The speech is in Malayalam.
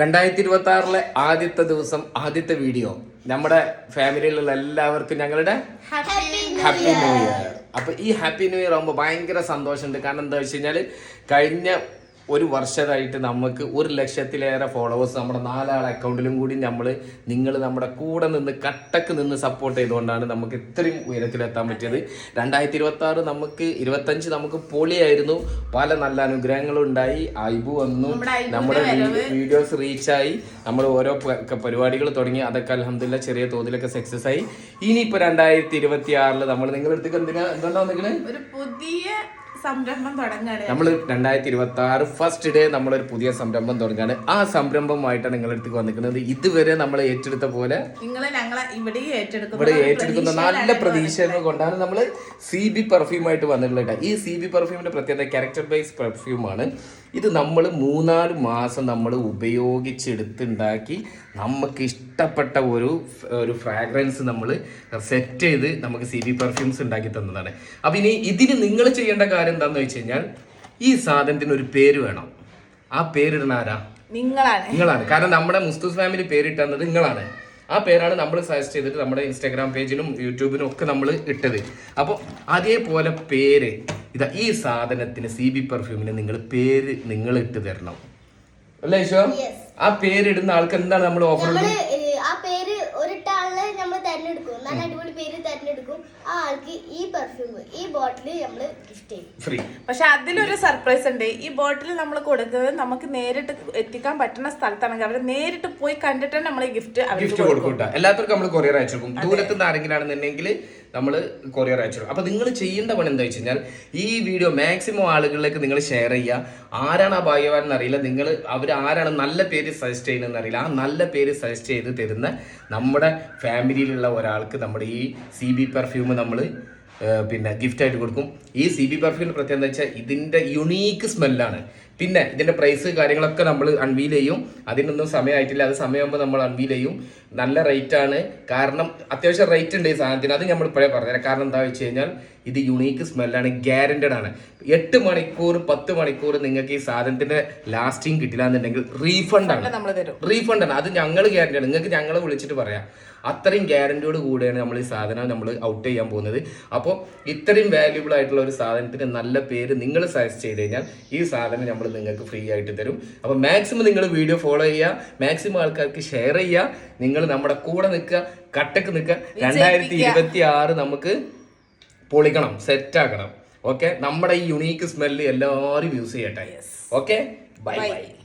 രണ്ടായിരത്തി ഇരുപത്തി ആറിലെ ആദ്യത്തെ ദിവസം ആദ്യത്തെ വീഡിയോ. നമ്മുടെ ഫാമിലിയിലുള്ള എല്ലാവർക്കും ഞങ്ങളുടെ ഹാപ്പി ന്യൂ ഇയർ അപ്പൊ ഈ ഹാപ്പി ന്യൂ ഇയർ ആകുമ്പോൾ ഭയങ്കര സന്തോഷമുണ്ട്. കാരണം എന്താ വെച്ച് കഴിഞ്ഞാൽ കഴിഞ്ഞ ഒരു വർഷമായിട്ട് നമുക്ക് ഒരു ലക്ഷത്തിലേറെ ഫോളോവേഴ്സ് നമ്മുടെ നാലാളെ അക്കൗണ്ടിലും കൂടി നമ്മൾ നിങ്ങൾ നമ്മുടെ കൂടെ നിന്ന് കട്ടക്ക് നിന്ന് സപ്പോർട്ട് ചെയ്തുകൊണ്ടാണ് നമുക്ക് ഇത്രയും ഉയരത്തിലെത്താൻ പറ്റിയത്. രണ്ടായിരത്തി ഇരുപത്തി ആറ് നമുക്ക് ഇരുപത്തഞ്ച് നമുക്ക് പൊളിയായിരുന്നു. പല നല്ല അനുഗ്രഹങ്ങളും ഉണ്ടായി. ഐബു വന്നു. നമ്മുടെ വീഡിയോസ് റീച്ചായി നമ്മൾ ഓരോ പരിപാടികൾ തുടങ്ങി. അതൊക്കെ അലഹമില്ല ചെറിയ തോതിലൊക്കെ സക്സസ് ആയി. ഇനിയിപ്പോ രണ്ടായിരത്തി ഇരുപത്തി ആറിൽ നമ്മൾ നിങ്ങളെടുത്തേക്ക് എന്തിനാ എന്താ നിങ്ങൾ ഒരു പുതിയ സംരംഭം തുടങ്ങാണ് നമ്മൾ രണ്ടായിരത്തി ഇരുപത്തി ആറ് ഫസ്റ്റ് ഡേ നമ്മളൊരു പുതിയ സംരംഭം തുടങ്ങാണ് ആ സംരംഭമായിട്ടാണ് നിങ്ങളുടെ അടുത്ത് വന്നിരിക്കുന്നത്. ഇതുവരെ നമ്മൾ ഏറ്റെടുത്ത പോലെ നിങ്ങൾ ഞങ്ങളെ ഇവിടെ ഇവിടെ ഏറ്റെടുക്കുന്ന നല്ല പ്രതീക്ഷകൾ കൊണ്ടാണ് നമ്മൾ സി ബി പെർഫ്യൂമായിട്ട് വന്നിട്ടുള്ളത്. ഈ സി ബി പെർഫ്യൂമിന്റെ പ്രത്യേകത ക്യാരക്ടർ ബേസ് പെർഫ്യൂമാണ് ഇത് നമ്മൾ മൂന്നാൽ മാസം നമ്മൾ ഉപയോഗിച്ചെടുത്തുണ്ടാക്കി നമുക്ക് ഇഷ്ടപ്പെട്ട ഒരു ഒരു ഫ്രാഗ്രൻസ് നമ്മൾ സെറ്റ് ചെയ്ത് നമുക്ക് സി ബി പെർഫ്യൂംസ് ഉണ്ടാക്കി തന്നതാണ്. അപ്പം ഇനി ഇതിന് നിങ്ങൾ ചെയ്യേണ്ട കാര്യം എന്താണെന്ന് വെച്ച് കഴിഞ്ഞാൽ ഈ സാധനത്തിന് ഒരു പേര് വേണം. ആ പേരിടുന്ന ആരാ? നിങ്ങളാണ്. നിങ്ങളാണ്. കാരണം നമ്മുടെ മുസ്തുസ് ഫാമിലി പേരിട്ടുന്നത് നിങ്ങളാണ്. ആ പേരാണ് നമ്മൾ സജസ്റ്റ് ചെയ്തിട്ട് നമ്മുടെ ഇൻസ്റ്റാഗ്രാം പേജിലും യൂട്യൂബിനും ഒക്കെ നമ്മൾ ഇട്ടത്. അപ്പോൾ അതേപോലെ പേര്. ഇതാ ഈ സാധനത്തിന് സി ബി പെർഫ്യൂമിന് നിങ്ങൾ പേര് നിങ്ങൾ ഇട്ട് തരണം. അല്ലേ ഈശോ? ആ പേരിടുന്ന ആൾക്ക് എന്താണ് നമ്മൾ ഓഫർ നമ്മൾ ഏഹ്, ആ പേര് ഒരിട്ട ആളിനെ നമ്മൾ തെരഞ്ഞെടുക്കും നല്ല അടിപൊളി പേര് തെരഞ്ഞെടുക്കും ആ ആൾക്ക് ഈ പെർഫ്യൂം ഈ ബോട്ടിൽ നമ്മൾ ഗിഫ്റ്റ് ചെയ്യും. ഫ്രീ പക്ഷെ അതിലൊരു സർപ്രൈസ് ഉണ്ട്. ഈ ബോട്ടിൽ നമ്മൾ കൊടുക്കുന്നത് നമുക്ക് നേരിട്ട് എത്തിക്കാൻ പറ്റുന്ന സ്ഥലത്താണെങ്കിൽ അവർ നേരിട്ട് പോയി കണ്ടിട്ടാണ് നമ്മൾ ഗിഫ്റ്റ് അവർക്ക് ഗിഫ്റ്റ് കൊടുക്കും കേട്ടോ എല്ലാവർക്കും നമ്മൾ കൊറിയർ അയച്ചു കൊടുക്കും. ദൂരത്തുനിന്ന് ആരെങ്കിലും ആണെന്നുണ്ടെങ്കിൽ നമ്മൾ കൊറിയർ അയച്ചു അപ്പോൾ അപ്പൊ നിങ്ങൾ ചെയ്യേണ്ട പണി എന്താ വെച്ച് കഴിഞ്ഞാൽ ഈ വീഡിയോ മാക്സിമം ആളുകളിലേക്ക് നിങ്ങൾ ഷെയർ ചെയ്യുക. ആരാണ് ആ ഭാഗ്യവാൻ എന്നറിയില്ല നിങ്ങൾ അവർ ആരാണ് നല്ല പേര് സജസ്റ്റ് ചെയ്യുന്നതെന്ന് അറിയില്ല. ആ നല്ല പേര് സജസ്റ്റ് ചെയ്ത് തരുന്ന നമ്മുടെ ഫാമിലിയിലുള്ള ഒരാൾക്ക് നമ്മുടെ ഈ സി ബി പെർഫ്യൂം നമ്മൾ പിന്നെ ഗിഫ്റ്റ് ആയിട്ട് കൊടുക്കും. ഈ സി ബി പെർഫ്യൂമിന് പ്രത്യേകത എന്താ വെച്ചാൽ ഇതിന്റെ യുണീക്ക് സ്മെല്ലാണ് പിന്നെ ഇതിന്റെ പ്രൈസ് കാര്യങ്ങളൊക്കെ നമ്മൾ അൺവീൽ ചെയ്യും. അതിനൊന്നും സമയമായിട്ടില്ല. അത് സമയമാകുമ്പോൾ നമ്മൾ അൺവീൽ ചെയ്യും. നല്ല റേറ്റ് ആണ്. കാരണം അത്യാവശ്യം റേറ്റ് ഉണ്ട് ഈ സാധനത്തിന്. അത് നമ്മൾ ഇപ്പോഴേ പറഞ്ഞുതരാം. കാരണം എന്താ വെച്ച് കഴിഞ്ഞാൽ ഇത് യുണീക്ക് സ്മെല്ലാണ് ഗ്യാരണ്ടഡ് ആണ്. എട്ട് മണിക്കൂർ പത്ത് മണിക്കൂർ നിങ്ങൾക്ക് ഈ സാധനത്തിന്റെ ലാസ്റ്റിംഗ് കിട്ടില്ല എന്നുണ്ടെങ്കിൽ റീഫണ്ട് ആണ്. റീഫണ്ട് ആണ്. അത് ഞങ്ങൾ ഗ്യാരണ്ടി ആണ്. നിങ്ങൾക്ക് ഞങ്ങൾ വിളിച്ചിട്ട് പറയാം. അത്രയും ഗ്യാരണ്ടിയോട് കൂടിയാണ് നമ്മൾ ഈ സാധനം നമ്മൾ ഔട്ട് ചെയ്യാൻ പോകുന്നത്. അപ്പോൾ ഇത്രയും വാല്യുബിൾ ആയിട്ടുള്ള ഒരു സാധനത്തിന് നല്ല പേര് നിങ്ങൾ സജസ്റ്റ് ചെയ്ത് കഴിഞ്ഞാൽ ഈ സാധനം നമ്മൾ നിങ്ങൾക്ക് ഫ്രീ ആയിട്ട് തരും. അപ്പോൾ മാക്സിമം നിങ്ങൾ വീഡിയോ ഫോളോ ചെയ്യുക. മാക്സിമം ആൾക്കാർക്ക് ഷെയർ ചെയ്യുക. നിങ്ങൾ നമ്മുടെ കൂടെ നിൽക്കുക. കട്ടക്ക് നിൽക്കുക. രണ്ടായിരത്തി ഇരുപത്തി ആറ് നമുക്ക് പൊളിക്കണം. സെറ്റാക്കണം ഓക്കെ നമ്മുടെ ഈ യുണീക്ക് സ്മെല്ല് എല്ലാവരും യൂസ് ചെയ്യട്ടെ. Okay bye bye